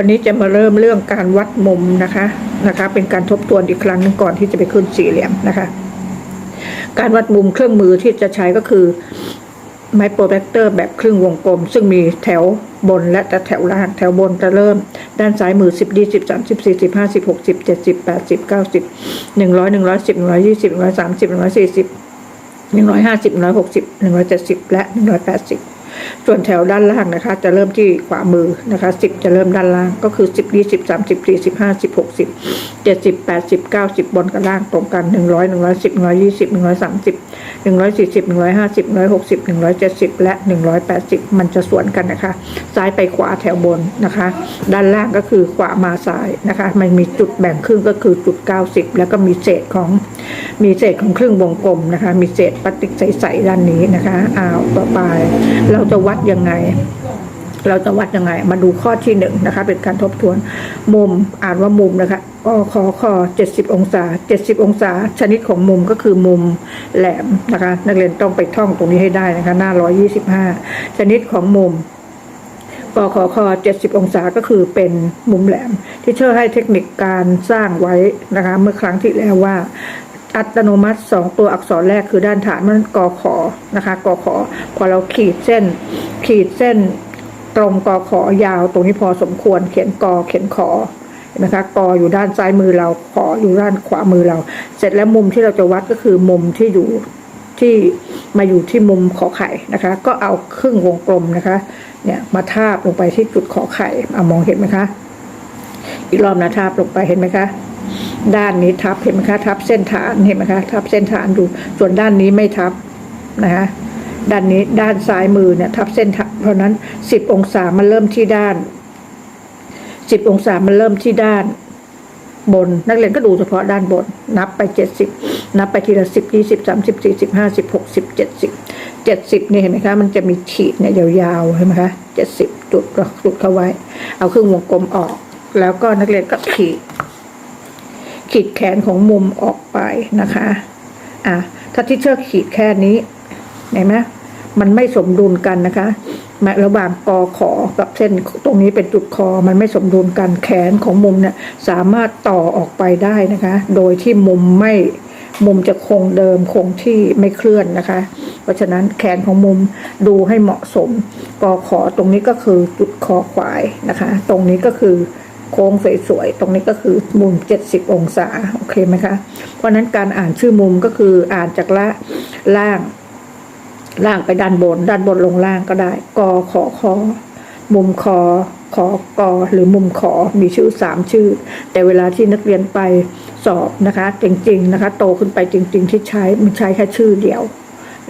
วันนี้จะมาเริ่มเรื่องการวัดมุมนะคะนะคะ เป็นการทบทวนอีกครั้งหนึงก่อนที่จะไปขึ้นสี่เหลี่ยมนะคะ การวัดมุมเครื่องมือที่จะใช้ก็คือไมโ r รเ t คเตอร์แบบครึ่งวงกลม ซึ่งมีแถวบนและแถวล่าง แถวบนจะเริ่ม ด้านซ้ายมือ 10 20 30 40 50 60 70 80 90 100 110 120 130 140 150 160 170 และ 180 ส่วนแถวด้านล่างนะคะ จะเริ่มที่ขวามือนะคะสิบจะเริ่มด้านล่างก็คือสิบยี่สิบสามสิบสี่สิบห้าสิบหกสิบเจ็ดสิบแปดสิบเก้าสิบบนกับล่างตรงกันหนึ่งร้อยหนึ่งร้อยสิบหนึ่งร้อยยี่สิบหนึ่งร้อยสามสิบหนึ่งร้อยสี่สิบหนึ่งร้อยห้าสิบหนึ่งร้อยหกสิบหนึ่งร้อยเจ็ดสิบและหนึ่งร้อยแปดสิบมันจะสวนกันนะคะ ซ้ายไปขวาแถวบนนะคะ ด้านล่างก็คือขวามาซ้ายนะคะ มันมีจุดแบ่งครึ่งก็คือจุดเก้าสิบแล้วก็มีเศษของมีเศษของครึ่งวงกลมนะคะ มีเศษพฏิกใสๆด้านนี้นะคะอ้าวต่อไปเราจะวัดยังไง เราจะวัดยังไง มาดูข้อที่หนึ่งนะคะ เป็นการทบทวน มุมอ่านว่ามุมนะคะก็คอคอเจ็ดสิบองศาเจ็ดสิบองศา ชนิดของมุมก็คือมุมแหลมนะคะ นักเรียนต้องไปท่องตรงนี้ให้ได้นะคะ หน้าร้อยยี่สิบห้าชนิดของมุมกขอคอ70 องศาก็คือเป็นมุมแหลม ที่เชื่อให้เทคนิคการสร้างไว้นะคะ เมื่อครั้งที่แล้วว่า อัตโนมัติ 2 ตัวอักษรแรกคือด้านฐานมันกอขอนะคะกอขอพอเราขีดเส้น ขีดเส้นตรงกอขอยาวตรงนี้พอสมควรเขียนกอเขียนขอเห็นไหมคะกอยู่ด้านซ้ายมือเราขออยู่ด้านขวามือเรา เสร็จแล้วมุมที่เราจะวัดก็คือมุมที่อยู่ที่มาอยู่ที่มุมขอไข่นะคะ ก็เอาครึ่งวงกลมนะคะเนี่ยมาทาบลงไปที่จุดขอไข่เอามองเห็นไหมคะ อีกรอบนะทาบลงไปเห็นไหมคะ ด้านนี้ทับเห็นไหมคะทับเส้นฐานเห็นไหมคะทับเส้นฐานดู ส่วนด้านนี้ไม่ทับนะคะด้านนี้ด้านซ้ายมือเนี่ยทับเส้นฐานเพราะนั้นสิบองศามันเริ่มที่ด้านสิบองศามันเริ่มที่ด้านบน นักเรียนก็ดูเฉพาะด้านบน นับไปเจ็ดสิบนับไปทีละสิบยี่สิบสามสิบสี่สิบห้าสิบหกสิบเจ็ดสิบเจ็ดสิบนี่เห็นไหมคะ มันจะมีขีดเนี่ยยาวๆเห็นไหมคะเจ็ดสิบจุดจุดเข้าไว้ เอาครึ่งวงกลมออก แล้วก็นักเรียนก็ขีด ขีดแขนของมุมออกไปนะคะ อะถ้าที่เชือกขีดแค่นี้เห็นไหมมันไม่สมดุลกันนะคะระหว่างกอขอกับเส้นตรงนี้เป็นจุดคอ มันไม่สมดุลกันแขนของมุมเนี่ยสามารถต่อออกไปได้นะคะ โดยที่มุมไม่มุมจะคงเดิมคงที่ไม่เคลื่อนนะคะ เพราะฉะนั้นแขนของมุมดูให้เหมาะสมกอขอตรงนี้ก็คือจุดคอควายนะคะ ตรงนี้ก็คือ โค้งสวยๆ ตรงนี้ก็คือมุม 70 องศา โอเคไหมคะ เพราะนั้นการอ่านชื่อมุมก็คืออ่านจากละล่าง ล่างไปด้านบน ด้านบนลงล่างก็ได้ กอขอคอมุมคอขอกอหรือมุมขอมีชื่อสามชื่อ แต่เวลาที่นักเรียนไปสอบนะคะ จริง ๆ นะคะ โตขึ้นไปจริง ๆ ที่ใช้มันใช้แค่ชื่อเดียว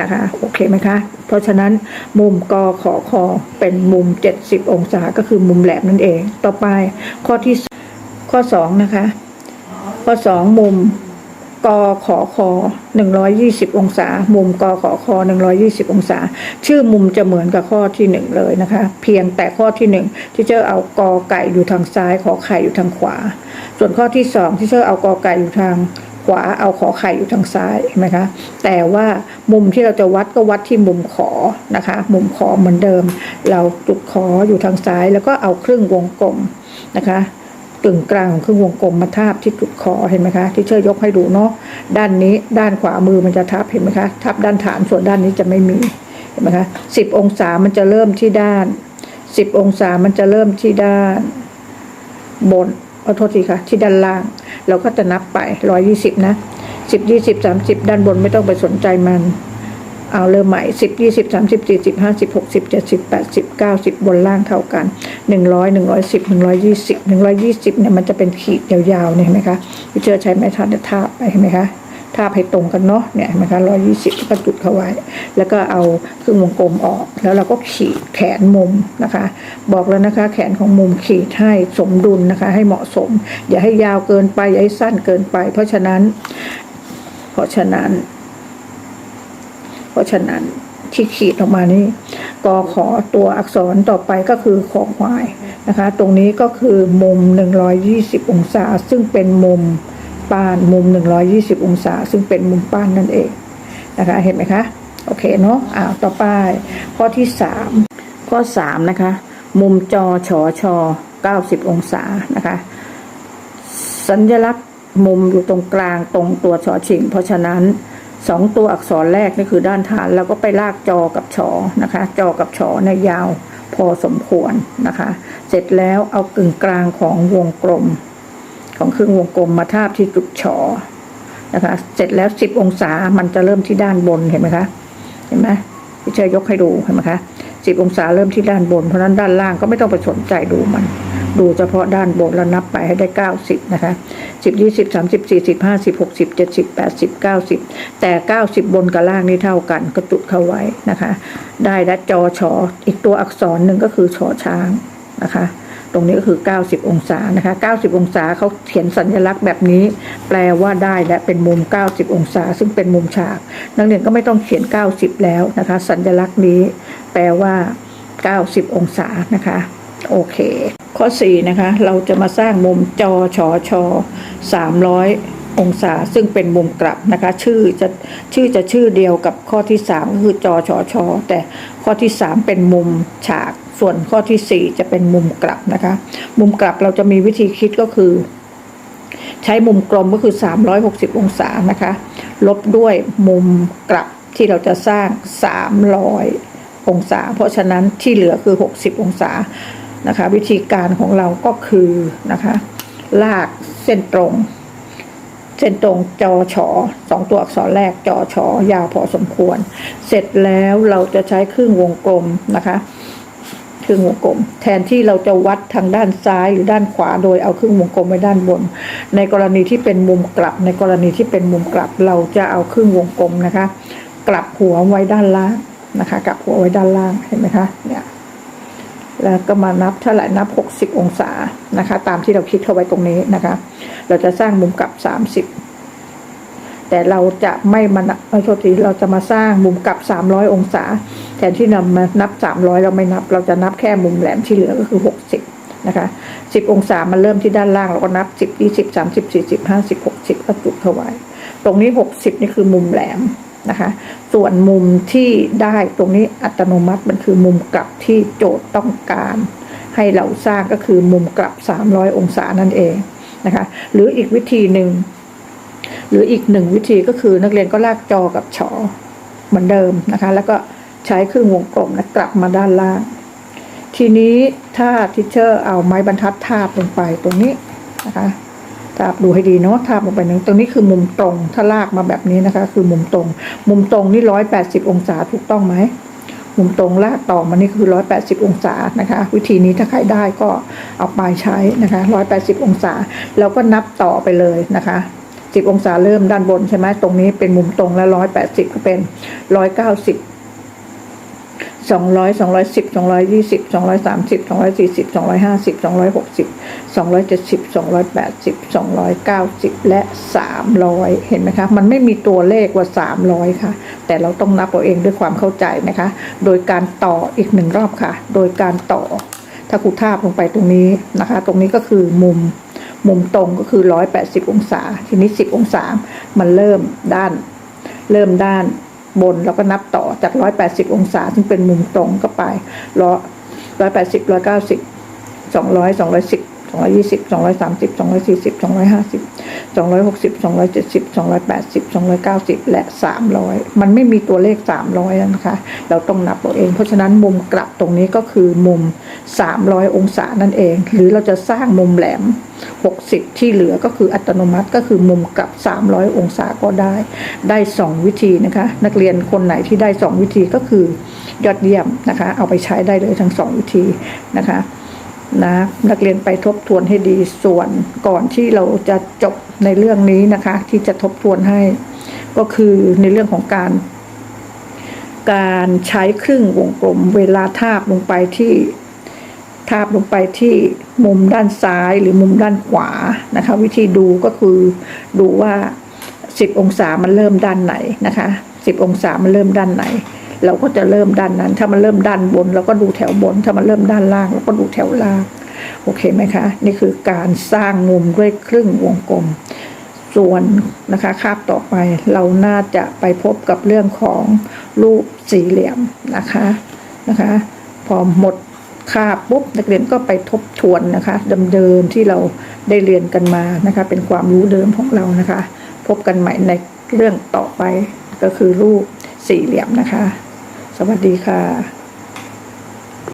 นะคะโอเคไหมคะ เพราะฉะนั้นมุมกอขอคอเป็นมุม 70 องศาก็คือมุมแหลมนั่นเอง ต่อไปข้อที่ข้อ 2 นะคะ ข้อ 2 มุมกอขอคอ120 องศา มุมกอขอคอ120 องศา ชื่อมุมจะเหมือนกับข้อที่ 1 เลยนะคะ เพียงแต่ข้อที่ 1 ที่เจอเอากอไก่อยู่ทางซ้าย ขอไข่อยู่ทางขวา ส่วนข้อที่ 2 ที่เจอเอากอไก่อยู่ทาง ขวาเอาขอไข่อยู่ทางซ้ายเห็นไหมคะแต่ว่ามุมที่เราจะวัดก็วัดที่มุมขอนะคะ มุมขอเหมือนเดิม เราจุดขออยู่ทางซ้าย แล้วก็เอาครึ่งวงกลมนะคะกึ่งกลางของครึ่งวงกลมมาทาบที่จุดคอเห็นไหมคะ ที่เชื่อยกให้ดูเนาะด้านนี้ด้านขวามือมันจะทับเห็นไหมคะทับด้านฐานส่วนด้านนี้จะไม่มีเห็นไหมคะสิบองศามันจะเริ่มที่ด้านสิบองศามันจะเริ่มที่ด้านบนขอโทษทีค่ะที่ด้านล่าง เราก็จะนับไปร้อยยี่สิบนะสิบยี่สิบสามสิบด้านบนไม่ต้องไปสนใจมัน เอาเริ่มใหม่สิบยี่สิบสามสิบสี่สิบห้าสิบหกสิบเจ็ดสิบแปดสิบเก้าสิบบนล่างเท่ากันหนึ่งร้อยหนึ่งร้อยสิบหนึ่งร้อยยี่สิบหนึ่งร้อยยี่สิบเนี่ยมันจะเป็นขีดยาวๆเนี่ยเห็นไหมคะพี่เจอใช้ไม้ทันทาบไปเห็นไหมคะ ทาบให้ตรงกันเนาะเนี่ยนไหมคะร้อยยี่สิบก็จุดเข้าไว้ แล้วก็เอาครึ่งวงกลมออก แล้วเราก็ขีดแขนมุมนะคะ บอกแล้วนะคะ แขนของมุมขีดให้สมดุลนะคะ ให้เหมาะสม อย่าให้ยาวเกินไป อย่าให้สั้นเกินไป เพราะฉะนั้น เพราะฉะนั้น เพราะฉะนั้นที่ขีดออกมานี่กอขอตัวอักษรต่อไปก็คือขอควายนะคะ ตรงนี้ก็คือมุม 120 องศา ซึ่งเป็นมุม ปานมุม 120 องศา ซึ่งเป็นมุมป้านนั่นเองนะคะเห็นไหมคะโอเคเนาะอ่าต่อไปข้อที่สามข้อสามนะคะ มุมจอชอชอ90 องศานะคะ สัญลักษณ์มุมอยู่ตรงกลางตรงตัวชอชิง เพราะฉะนั้นสองตัวอักษรแรกนี่คือด้านฐาน แล้วก็ไปลากจอกับชอนะคะ จอกับชอในยยาวพอสมควรนะคะ เสร็จแล้วเอากึ่งกลางของวงกลม ของครึ่งวงกลมมาทาบที่จุดชอนะคะ เสร็จแล้ว10องศามันจะเริ่มที่ด้านบนเห็นไหมคะ เห็นไหมพี่เชยยกให้ดูเห็นไหมคะสิบองศาเริ่มที่ด้านบน เพราะนั้นด้านล่างก็ไม่ต้องไปสนใจดูมัน ดูเฉพาะด้านบนแล้วนับไปให้ได้เก้าสิบนะคะสิบยี่สิบสามสิบสี่สิบห้าสิบหกสิบเจ็ดสิบแปดสิบเก้าสิบแต่เก้าสิบบนกับล่างนี่เท่ากันก็จุดเข้าไว้นะคะ ได้และจอชออีกตัวอักษรหนึ่งก็คือชอช้างนะคะ ตรงนี้ก็คือ 90 องศานะคะ 90 องศาเขาเขียนสัญลักษณ์แบบนี้ แปลว่าได้และเป็นมุม 90 องศา ซึ่งเป็นมุมฉาก นักเรียนก็ไม่ต้องเขียน 90 แล้วนะคะ สัญลักษณ์นี้ แปลว่า 90 องศานะคะโอเค ข้อ4นะคะเราจะมาสร้างมุมจอชอชอ300 องศา ซึ่งเป็นมุมกลับนะคะ ชื่อจะชื่อจะชื่อเดียวกับข้อที่ 3 ก็คือจอชอชอแต่ข้อที่ 3 เป็นมุมฉาก ส่วนข้อที่ 4 จะเป็นมุมกลับนะคะ มุมกลับเราจะมีวิธีคิดก็คือ ใช้มุมกลมก็คือ 360 องศานะคะ ลบด้วยมุมกลับที่เราจะสร้าง 300 องศา เพราะฉะนั้นที่เหลือคือ 60 องศานะคะ วิธีการของเราก็คือนะคะ ลากเส้นตรง เส้นตรงจอชอสองตัวอักษรแรกจอชอยาวพอสมควร เสร็จแล้วเราจะใช้ครึ่งวงกลมนะคะ ครึ่งวงกลม แทนที่เราจะวัดทางด้านซ้ายหรือด้านขวา โดยเอาครึ่งวงกลมไว้ด้านบน ในกรณีที่เป็นมุมกลับ ในกรณีที่เป็นมุมกลับเราจะเอาครึ่งวงกลมนะคะ กลับหัวไว้ด้านล่างนะคะ กลับหัวไว้ด้านล่างเห็นไหมคะเนี่ยแล้วก็มานับเท่าไหร่นับ 60 องศานะคะ ตามที่เราคิดเข้าไว้ตรงนี้นะคะ เราจะสร้างมุมกลับ 30 แต่เราจะไม่มานับเออโทษทีเราจะมาสร้างมุมกลับ 300 องศา แทนที่นำมานับ 300 เราไม่นับ เราจะนับแค่มุมแหลมที่เหลือก็คือ 60 นะคะ 10 องศามันเริ่มที่ด้านล่างเราก็นับ 10 20 30 40 50 60ก็จุดเข้าไว้ ตรงนี้ 60 นี่คือมุมแหลมนะคะ ส่วนมุมที่ได้ตรงนี้อัตโนมัติมันคือมุมกลับที่โจทย์ต้องการ ให้เราสร้างก็คือมุมกลับ 300 องศานั่นเองนะคะ หรืออีกวิธีหนึ่ง หรืออีกหนึ่งวิธีก็คือนักเรียนก็ลากจอกับชอเหมือนเดิมนะคะ แล้วก็ใช้เครื่องวงกลมนะกลับมาด้านล่าง ทีนี้ถ้าทิเชอร์เอาไม้บรรทัดทาบลงไปตรงนี้นะคะทาบดูให้ดีเนาะทาบลงไปหนึ่งตรงนี้คือมุมตรง ถ้าลากมาแบบนี้นะคะ คือมุมตรง มุมตรงนี่ร้อยแปดสิบองศาถูกต้องไหมมุมตรงลากต่อมานี่คือร้อยแปดสิบองศานะคะ วิธีนี้ถ้าใครได้ก็เอาไปใช้นะคะร้อยแปดสิบองศา แล้วก็นับต่อไปเลยนะคะ สิบองศาเริ่มด้านบนใช่ไหมตรงนี้เป็นมุมตรงแล้วร้อยแปดสิบก็เป็นร้อยเก้าสิบสองร้อยสองร้อยสิบสองร้อยยี่สิบสองร้อยสามสิบสองร้อยสี่สิบสองร้อยห้าสิบสองร้อยหกสิบสองร้อยเจ็ดสิบสองร้อยแปดสิบสองร้อยเก้าสิบและสามร้อยเห็นไหมคะ มันไม่มีตัวเลขว่าสามร้อยค่ะ แต่เราต้องนับเอาเองด้วยความเข้าใจนะคะ โดยการต่ออีกหนึ่งรอบค่ะ โดยการต่อถ้าครูทาบลงไปตรงนี้นะคะ ตรงนี้ก็คือมุม มุมตรงก็คือร้อยแปดสิบองศา ทีนี้สิบองศา มันเริ่มด้าน เริ่มด้านบนแล้วก็นับต่อจากร้อยแปดสิบองศา ซึ่งเป็นมุมตรงก็ไปร้อยร้อยแปดสิบร้อยเก้าสิบสองร้อยสองร้อยสิบสองร้อยยี่สิบสองร้อยสามสิบสองร้อยสี่สิบสองร้อยห้าสิบ สองร้อยหกสิบสองร้อยเจ็ดสิบสองร้อยแปดสิบสองร้อยเก้าสิบและสามร้อยมันไม่มีตัวเลขสามร้อยนะคะ เราต้องนับเอาเอง เพราะฉะนั้นมุมกลับตรงนี้ก็คือมุมสามร้อยองศานั่นเอง หรือเราจะสร้างมุมแหลม 60 ที่เหลือก็คืออัตโนมัติก็คือมุมกลับ 300 องศาก็ได้ ได้ 2 วิธีนะคะ นักเรียนคนไหนที่ได้ 2 วิธีก็คือยอดเยี่ยมนะคะ เอาไปใช้ได้เลยทั้ง 2 วิธีนะคะ นะนักเรียนไปทบทวนให้ดีส่วนก่อนที่เราจะจบในเรื่องนี้นะคะ ที่จะทบทวนให้ ก็คือในเรื่องของการ การใช้ครึ่งวงกลม เวลาทาบลงไปที่ทาบลงไปที่มุมด้านซ้ายหรือมุมด้านขวานะคะ วิธีดูก็คือดูว่า 10 องศามันเริ่มด้านไหนนะคะ 10 องศามันเริ่มด้านไหน เราก็จะเริ่มด้านนั้น ถ้ามันเริ่มด้านบนเราก็ดูแถวบน ถ้ามันเริ่มด้านล่างเราก็ดูแถวล่าง โอเคไหมคะ นี่คือการสร้างมุมด้วยครึ่งวงกลม ส่วนนะคะคาบต่อไปเราน่าจะไปพบกับเรื่องของรูปสี่เหลี่ยมนะคะนะคะ พอหมดคาบปุ๊บนักเรียนก็ไปทบทวนนะคะเดิมๆที่เราได้เรียนกันมานะคะ เป็นความรู้เดิมของเรานะคะ พบกันใหม่ในเรื่องต่อไปก็คือรูปสี่เหลี่ยมนะคะ สวัสดีค่ะ